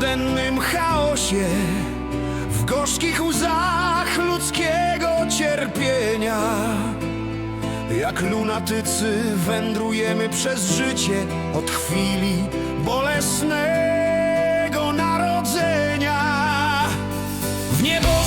codziennym chaosie, w gorzkich łzach ludzkiego cierpienia. Jak lunatycy wędrujemy przez życie od chwili bolesnego narodzenia w niebo.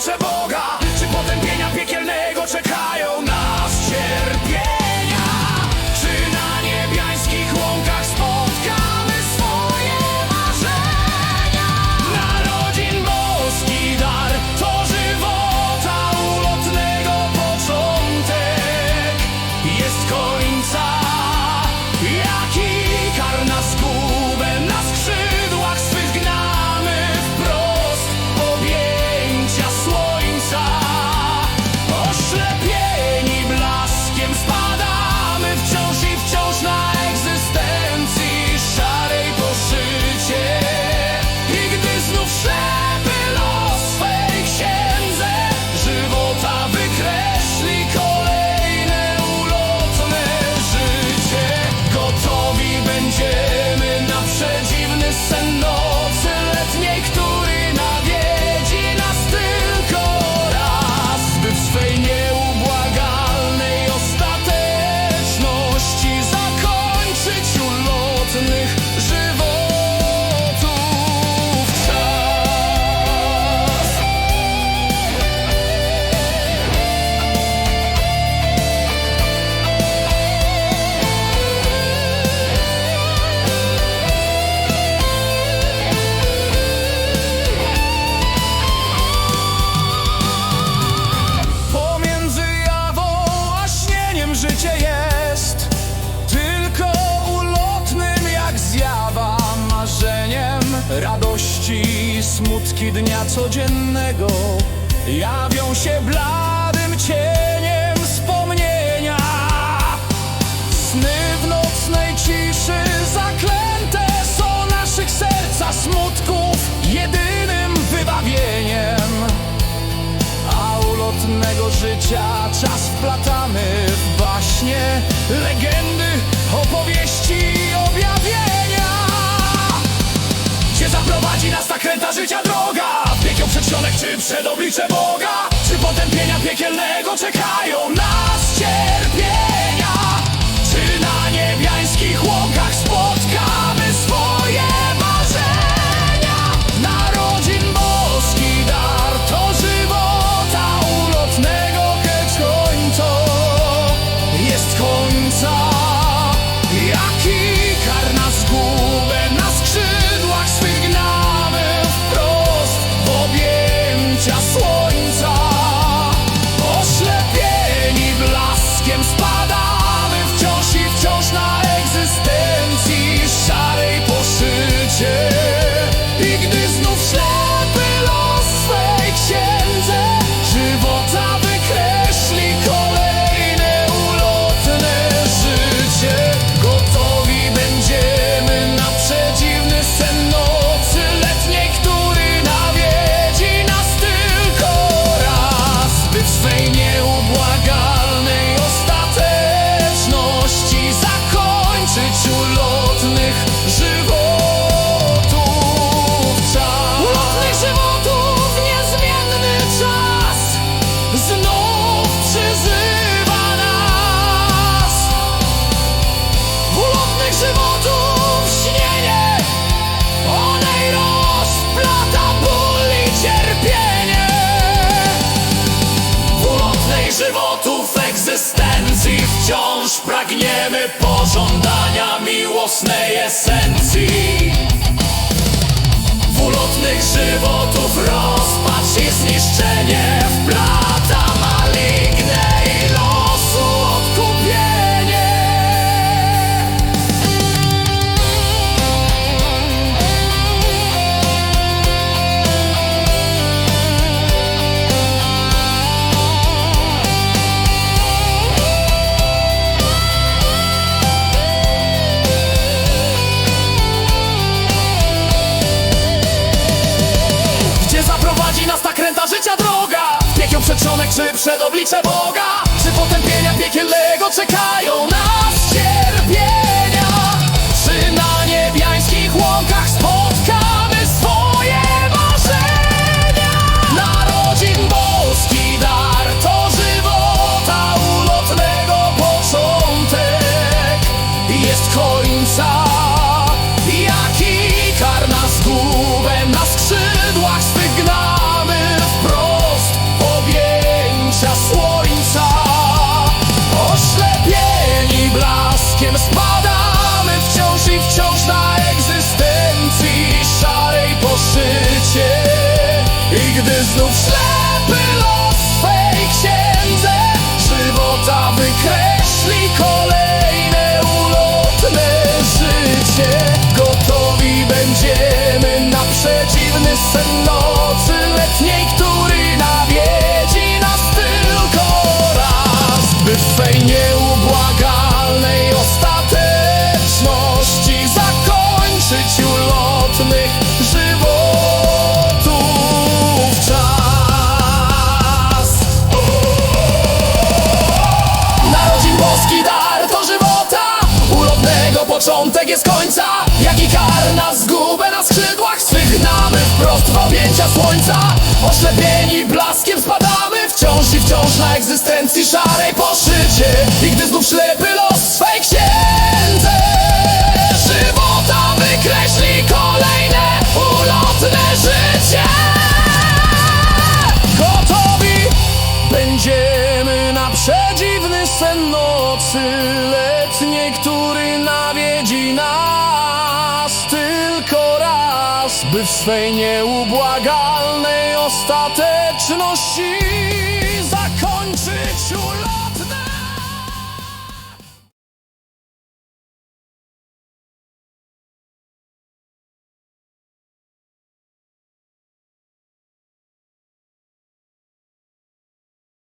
liczę Boga. męki dnia codziennego jawią się bladym cieniem wspomnienia. Sny w nocnej ciszy zaklęte są naszych serca smutków jedynym wybawieniem. A ulotnego życia czas wplatamy w baśnie Przed oblicze Boga Czy potępienia piekielnego czekają nas cierpień. 是否 ta życia droga. Piekiel przedsionek czy przed oblicze Boga. Czy potępienia piekielnego czekają nas cierpienia znów ślepy los jest końca Jaki kar na zgubę na skrzydłach swych gnamy Wprost w objęcia słońca. Oślepieni blaskiem spadamy Wciąż i wciąż na egzystencji szarej poszycie. I gdy znów ślepy swej nieubłagalnej ostateczności zakończyć